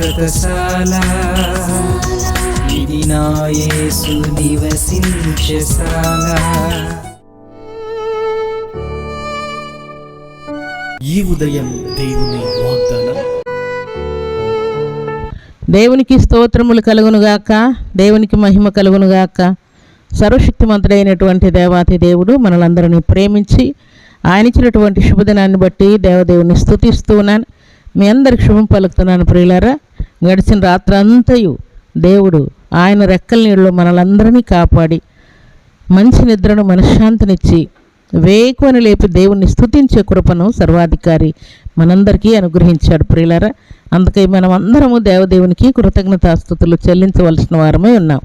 శాశ్వతశాల ఇది నా యేసు నివసించశాల ఈ ఉదయం దేవుని వాగ్దానం. దేవునికి స్తోత్రములు కలుగునుగాక దేవునికి మహిమ కలుగునుగాక సర్వశక్తిమంతుడైనటువంటి దేవాతి దేవుడు మనలందరినీ ప్రేమించి ఆయన ఇచ్చినటువంటి శుభదినాన్ని బట్టి దేవదేవుని స్తుతిస్తూ ఉన్నాను. మీ అందరికి శుభం పలుకుతున్నాను ప్రియులారా. గడిచిన రాత్రంతయు దేవుడు ఆయన రెక్కల నీళ్ళు మనలందరినీ కాపాడి మంచి నిద్రను మనశ్శాంతినిచ్చి వేకువని లేపి దేవుణ్ణి స్థుతించే కృపను సర్వాధికారి మనందరికీ అనుగ్రహించాడు. ప్రియులారా అందుకై మనం అందరము దేవదేవునికి కృతజ్ఞతాస్థుతులు చెల్లించవలసిన వారమే ఉన్నాం.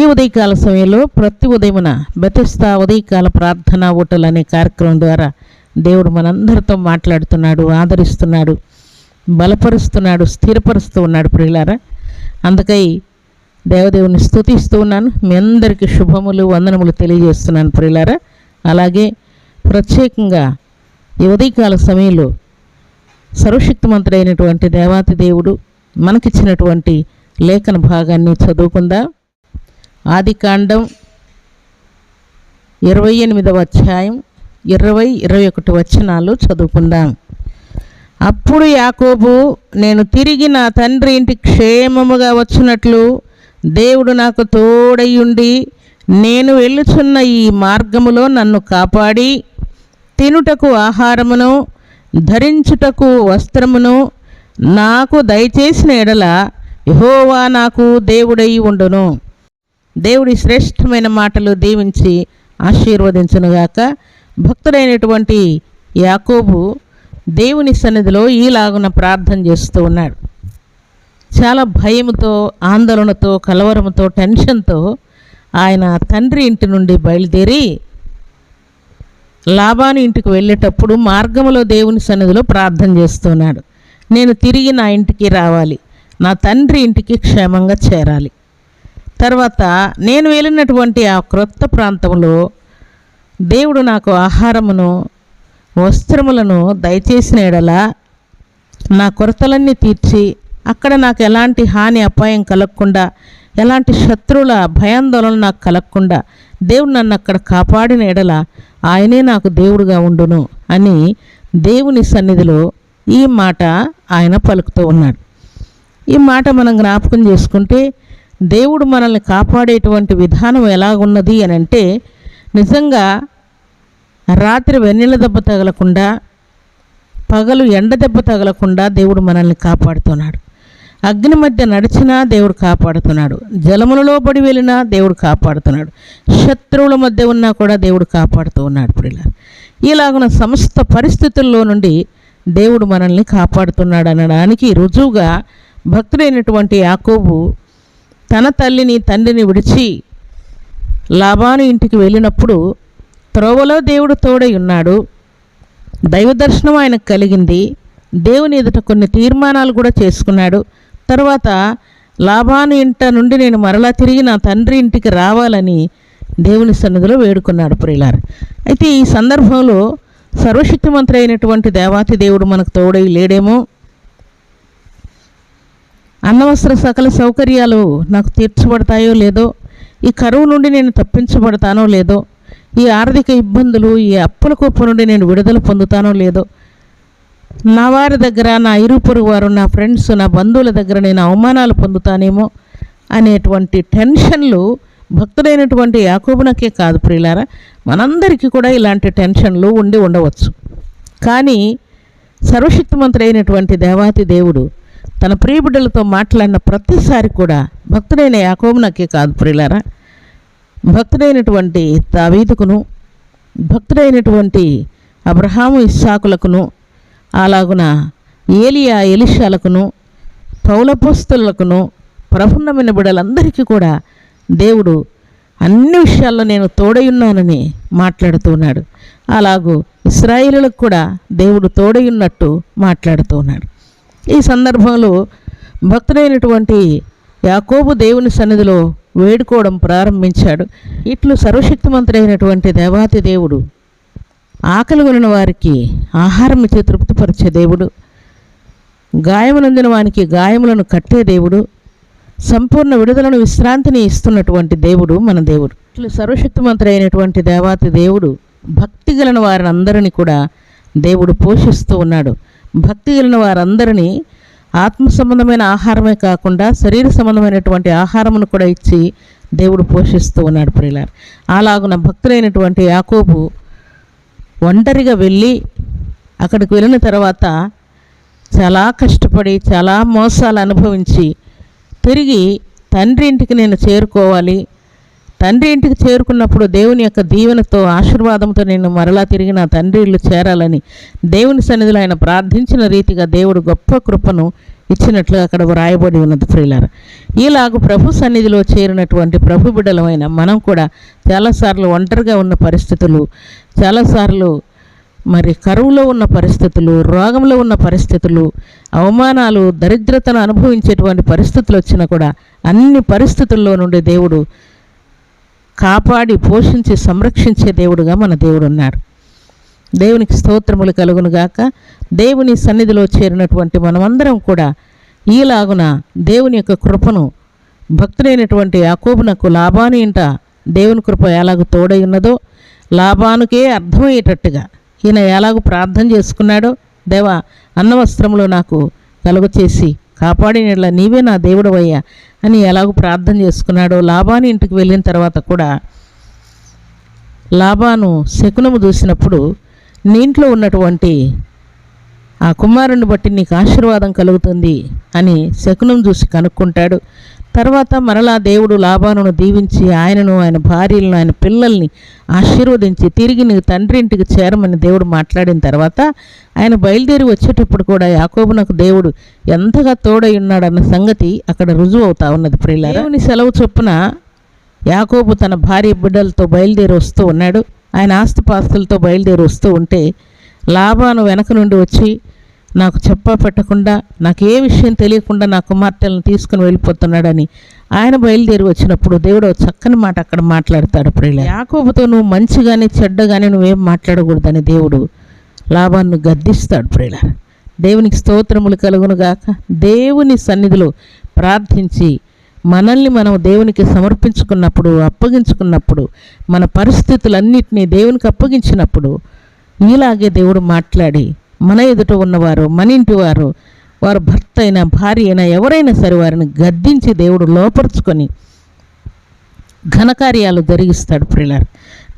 ఈ ఉదయకాల సమయంలో ప్రతి ఉదయమున బతిస్తా ఉదయకాల ప్రార్థనా ఓటలు అనే కార్యక్రమం ద్వారా దేవుడు మనందరితో మాట్లాడుతున్నాడు ఆదరిస్తున్నాడు. బలపరుస్తున్నాడు స్థిరపరుస్తూ ఉన్నాడు ప్రియులారా. అందుకై దేవదేవుని స్థుతిస్తూ ఉన్నాను. మీ అందరికీ శుభములు వందనములు తెలియజేస్తున్నాను ప్రియులారా. అలాగే ప్రత్యేకంగా ఉదయకాల సమయంలో సర్వశక్తిమంతుడైనటువంటి దేవాతి దేవుడు మనకిచ్చినటువంటి లేఖన భాగాన్ని చదువుకుందాం. ఆదికాండం ఇరవై ఎనిమిదవ అధ్యాయం ఇరవై ఇరవై ఒకటి వచనాలు చదువుకుందాం. అప్పుడు యాకోబు నేను తిరిగి నా తండ్రి ఇంటి క్షేమముగా వచ్చినట్లు దేవుడు నాకు తోడయ్యుండి నేను వెళ్ళుచున్న ఈ మార్గములో నన్ను కాపాడి తినుటకు ఆహారమును ధరించుటకు వస్త్రమును నాకు దయచేసిన ఎడల యహోవా నాకు దేవుడై ఉండును. దేవుడి శ్రేష్టమైన మాటలు దీవించి ఆశీర్వదించునుగాక భక్తుడైనటువంటి యాకోబు దేవుని సన్నిధిలో ఈలాగున ప్రార్థన చేస్తూ ఉన్నాడు. చాలా భయముతో ఆందోళనతో కలవరముతో టెన్షన్తో ఆయన తండ్రి ఇంటి నుండి బయలుదేరి లాభాను ఇంటికి వెళ్ళేటప్పుడు మార్గములో దేవుని సన్నిధిలో ప్రార్థన చేస్తున్నాడు. నేను తిరిగి నా ఇంటికి రావాలి. నా తండ్రి ఇంటికి క్షేమంగా చేరాలి. తర్వాత నేను వెళ్ళినటువంటి ఆ క్రొత్త ప్రాంతంలో దేవుడు నాకు ఆహారమును వస్త్రములను దయచేసిన ఎడల నా కొరతలన్నీ తీర్చి అక్కడ నాకు ఎలాంటి హాని అపాయం కలగకుండా ఎలాంటి శత్రువుల భయాందోళన నాకు కలగకుండా దేవుడు నన్ను అక్కడ కాపాడిన ఎడల ఆయనే నాకు దేవుడుగా ఉండును అని దేవుని సన్నిధిలో ఈ మాట ఆయన పలుకుతూ ఉన్నాడు. ఈ మాట మనం జ్ఞాపకం చేసుకుంటే దేవుడు మనల్ని కాపాడేటువంటి విధానం ఎలాగున్నది అని అంటే నిజంగా రాత్రి వెన్నెల దెబ్బ తగలకుండా పగలు ఎండ దెబ్బ తగలకుండా దేవుడు మనల్ని కాపాడుతున్నాడు. అగ్ని మధ్య నడిచినా దేవుడు కాపాడుతున్నాడు. జలములలో పడి వెళ్ళినా దేవుడు కాపాడుతున్నాడు. శత్రువుల మధ్య ఉన్నా కూడా దేవుడు కాపాడుతూ ఉన్నాడు ఇప్పుడు ఇలా ఇలాగున్న సమస్త పరిస్థితుల్లో నుండి దేవుడు మనల్ని కాపాడుతున్నాడు అనడానికి రుజువుగా భక్తుడైనటువంటి యాకోబు తన తల్లిని తండ్రిని విడిచి లాభాను ఇంటికి వెళ్ళినప్పుడు త్రోవలో దేవుడు తోడై ఉన్నాడు. దైవ దర్శనం ఆయనకు కలిగింది. దేవుని ఎదుట కొన్ని తీర్మానాలు కూడా చేసుకున్నాడు. తర్వాత లాభాను ఇంట నుండి నేను మరలా తిరిగి నా తండ్రి ఇంటికి రావాలని దేవుని సన్నిధిలో వేడుకున్నాడు ప్రియులారు. అయితే ఈ సందర్భంలో సర్వశక్తిమంతుడు అయినటువంటి దేవాతి దేవుడు మనకు తోడై లేడేమో. అన్నవస్త్ర సకల సౌకర్యాలు నాకు తీర్చబడతాయో లేదో ఈ కరువు నుండి నేను తప్పించబడతానో లేదో ఈ ఆర్థిక ఇబ్బందులు ఈ అప్పుల కుప్ప నుండి నేను విడుదల పొందుతానో లేదో? నా వారి దగ్గర నా ఇరుపొరు వారు నా ఫ్రెండ్స్ నా బంధువుల దగ్గర నేను అవమానాలు పొందుతానేమో అనేటువంటి టెన్షన్లు భక్తుడైనటువంటి యాకోబునకే కాదు ప్రియులారా. మనందరికీ కూడా ఇలాంటి టెన్షన్లు ఉండి ఉండవచ్చు. కానీ సర్వశక్తిమంతుడైనటువంటి దేవాతి దేవుడు తన ప్రియబిడ్డలతో మాట్లాడిన ప్రతిసారి కూడా భక్తుడైన యాకోబునకే కాదు ప్రియులారా. భక్తుడైనటువంటి దావీదుకును భక్తుడైనటువంటి అబ్రహాము ఇస్సాకులకును అలాగున ఏలియా ఎలిషాలకును పౌలపోస్తులకును ప్రఫున్నమైన బిడలందరికీ కూడా దేవుడు అన్ని విషయాల్లో నేను తోడయున్నానని మాట్లాడుతున్నాడు అలాగూ ఇస్రాయిలకు కూడా దేవుడు తోడయున్నట్టు మాట్లాడుతూ ఉన్నాడు. ఈ సందర్భంలో భక్తుడైనటువంటి యాకోబు దేవుని సన్నిధిలో వేడుకోవడం ప్రారంభించాడు. ఇట్లు సర్వశక్తిమంతుడైనటువంటి దేవాతి దేవుడు ఆకలి కొనిన వారికి ఆహారం ఇచ్చి తృప్తిపరిచే దేవుడు గాయమునందిన వానికి గాయములను కట్టే దేవుడు సంపూర్ణ విడుదలను విశ్రాంతిని ఇస్తున్నటువంటి దేవుడు మన దేవుడు. ఇట్లు సర్వశక్తిమంతుడైనటువంటి దేవాతి దేవుడు భక్తి గలన వారందరినీ కూడా దేవుడు పోషిస్తూ ఉన్నాడు. భక్తి గలన వారందరినీ ఆత్మ సంబంధమైన ఆహారమే కాకుండా శరీర సంబంధమైనటువంటి ఆహారమును కూడా ఇచ్చి దేవుడు పోషిస్తూ ఉన్నాడు ప్రియులారు. అలాగున భక్తులైనటువంటి యాకోబు ఒంటరిగా వెళ్ళి అక్కడికి వెళ్ళిన తర్వాత చాలా కష్టపడి చాలా మోసాలు అనుభవించి తిరిగి తండ్రి ఇంటికి నేను చేరుకోవాలి తండ్రి ఇంటికి చేరుకున్నప్పుడు దేవుని యొక్క దీవెనతో ఆశీర్వాదంతో నేను మరలా తిరిగి నా తండ్రి ఇల్లు చేరాలని దేవుని సన్నిధిలో ఆయన ప్రార్థించిన రీతిగా దేవుడు గొప్ప కృపను ఇచ్చినట్లుగా అక్కడ వ్రాయబడి ఉన్నది ఫ్రీలర్ ఈలాగు ప్రభు సన్నిధిలో చేరినటువంటి ప్రభు బిడ్డలమైన మనం కూడా చాలాసార్లు ఒంటరిగా ఉన్న పరిస్థితులు చాలాసార్లు మరి కరువులో ఉన్న పరిస్థితులు రోగంలో ఉన్న పరిస్థితులు అవమానాలు దరిద్రతను అనుభవించేటువంటి పరిస్థితులు వచ్చినా కూడా అన్ని పరిస్థితుల్లో నుండి దేవుడు కాపాడి పోషించి సంరక్షించే దేవుడుగా మన దేవుడు ఉన్నాడు దేవునికి స్తోత్రములు కలుగునుగాక దేవుని సన్నిధిలో చేరినటువంటి మనమందరం కూడా ఈలాగున దేవుని యొక్క కృపను భక్తులైనటువంటి యాకోబునకు లాభాను ఇంట దేవుని కృప ఎలాగ తోడై ఉన్నదో లాభానుకే అర్థమయ్యేటట్టుగా ఈయన ఎలాగ ప్రార్థన చేసుకున్నాడో దేవా అన్నవస్త్రములో నాకు కలుగచేసి కాపాడినట్ల నీవే నా దేవుడవయ్యా. అని ఎలాగో ప్రార్థన చేసుకున్నాడో లాభాని ఇంటికి వెళ్ళిన తర్వాత కూడా లాభాను శకునము చూసినప్పుడు నీ ఇంట్లో ఉన్నటువంటి ఆ కుమారుని బట్టి నీకు ఆశీర్వాదం కలుగుతుంది అని శకునం చూసి కనుక్కుంటాడు. తర్వాత మరలా దేవుడు లాభాను దీవించి ఆయనను ఆయన భార్యలను ఆయన పిల్లల్ని ఆశీర్వదించి తిరిగి నీ తండ్రి ఇంటికి చేరమని దేవుడు మాట్లాడిన తర్వాత ఆయన బయలుదేరి వచ్చేటప్పుడు కూడా యాకోబునకు దేవుడు ఎంతగా తోడై ఉన్నాడన్న సంగతి అక్కడ రుజువు అవుతా ఉన్నది ప్రియుల దేవుని సెలవు చొప్పున యాకోబు తన భార్య బిడ్డలతో బయలుదేరి వస్తూ ఉన్నాడు. ఆయన ఆస్తిపాస్తులతో బయలుదేరి వస్తూ ఉంటే లాభాను వెనక నుండి వచ్చి నాకు చెప్ప పెట్టకుండా నాకు ఏ విషయం తెలియకుండా నా కుమార్తెలను తీసుకుని వెళ్ళిపోతున్నాడని ఆయన బయలుదేరి వచ్చినప్పుడు దేవుడు చక్కని మాట అక్కడ మాట్లాడతాడు ప్రియుల యాకోబుతో నువ్వు మంచిగానే చెడ్డగానే నువ్వేం మాట్లాడకూడదని దేవుడు లాభాన్ని గద్దిస్తాడు ప్రియుల దేవునికి స్తోత్రములు కలుగును గాక. దేవుని సన్నిధిలో ప్రార్థించి మనల్ని మనం దేవునికి సమర్పించుకున్నప్పుడు అప్పగించుకున్నప్పుడు మన పరిస్థితులన్నింటినీ దేవునికి అప్పగించినప్పుడు ఇలాగే దేవుడు మాట్లాడి మన ఎదుట ఉన్నవారు మన ఇంటి వారు వారు భర్త అయినా భార్య అయినా ఎవరైనా సరే వారిని గద్దించి దేవుడు లోపరుచుకొని ఘనకార్యాలు జరిగిస్తాడు ప్రియులారు.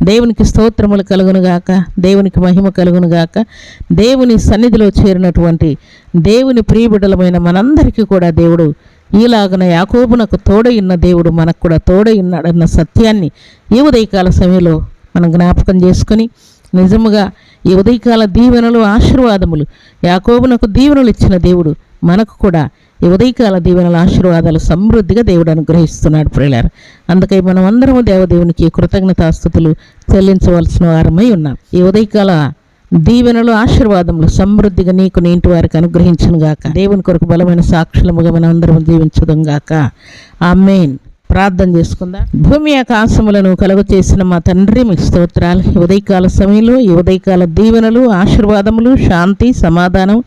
దేవునికి స్తోత్రములు కలుగునుగాక దేవునికి మహిమ కలుగునుగాక దేవుని సన్నిధిలో చేరినటువంటి దేవుని ప్రియబిడలమైన మనందరికీ కూడా దేవుడు ఈలాగన యాకోబునకు తోడయిన్న దేవుడు మనకు కూడా తోడయిన్నాడన్న సత్యాన్ని ఈ ఉదయకాల సమయంలో మనం జ్ఞాపకం చేసుకొని నిజముగా ఈ ఉదయకాల దీవెనలు ఆశీర్వాదములు. యాకోబునకు దీవెనలు ఇచ్చిన దేవుడు. మనకు కూడా ఈ ఉదయకాల దీవెనల ఆశీర్వాదాలు సమృద్ధిగా దేవుడు అనుగ్రహిస్తున్నాడు ప్రియులారు. అందుకై మనం అందరము దేవదేవునికి కృతజ్ఞతాస్థుతులు చెల్లించవలసిన వారమై ఉన్నాం. ఈ ఉదయకాల దీవెనలు ఆశీర్వాదములు సమృద్ధిగా నీకు నీ ఇంటి వారికి అనుగ్రహించను గాక. దేవుని కొరకు బలమైన సాక్షులముగా మనం అందరం జీవించడం గాక. ఆ మెయిన్ ప్రార్థన చేసుకుందాం. భూమి ఆకాశములను కలుగు చేసిన మా తండ్రి మీకు స్తోత్రాలు. ఉదయకాల సమయంలో ఈ ఉదయకాల దీవెనలు ఆశీర్వాదములు శాంతి సమాధానం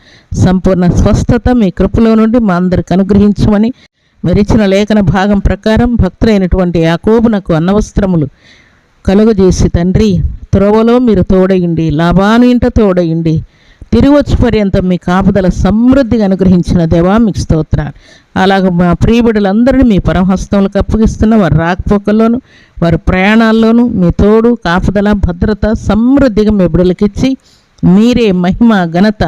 సంపూర్ణ స్వస్థత మీ కృపలో నుండి మా అందరికి అనుగ్రహించమని మరిచిన లేఖన భాగం ప్రకారం భక్తులైనటువంటి యాకోబునకు అన్నవస్త్రములు కలుగజేసి తండ్రి త్రోవలో మీరు తోడయండి లాభాను ఇంట తోడయండి. తిరిగొచ్చు పర్యంతం మీ కాపుదల సమృద్ధిగా అనుగ్రహించిన దేవా మీకు స్తోత్రాలు. అలాగ మా ప్రియబిడులందరినీ మీ పరమహస్తములకు అప్పగిస్తున్న వారి రాకపోకల్లోనూ వారి ప్రయాణాల్లోనూ మీ తోడు కాపుదల భద్రత సమృద్ధిగా మీ బిడులకిచ్చి మీరే మహిమ ఘనత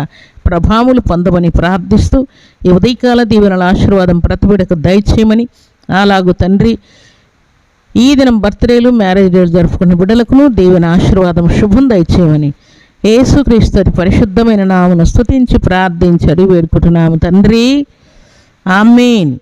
ప్రభాములు పొందమని ప్రార్థిస్తూ ఈ ఉదయకాల దీవెనల ఆశీర్వాదం ప్రతిబిడకు దయచేయమని అలాగూ తండ్రి ఈ దినం బర్త్డేలు మ్యారేజ్ డేలు జరుపుకునే బిడ్డలకును దేవుని ఆశీర్వాదం శుభం దయచేయమని యేసుక్రీస్తు పరిశుద్ధమైన నామను స్థుతించి ప్రార్థించి వేడుకుంటున్నాము. తండ్రి ఆమెన్.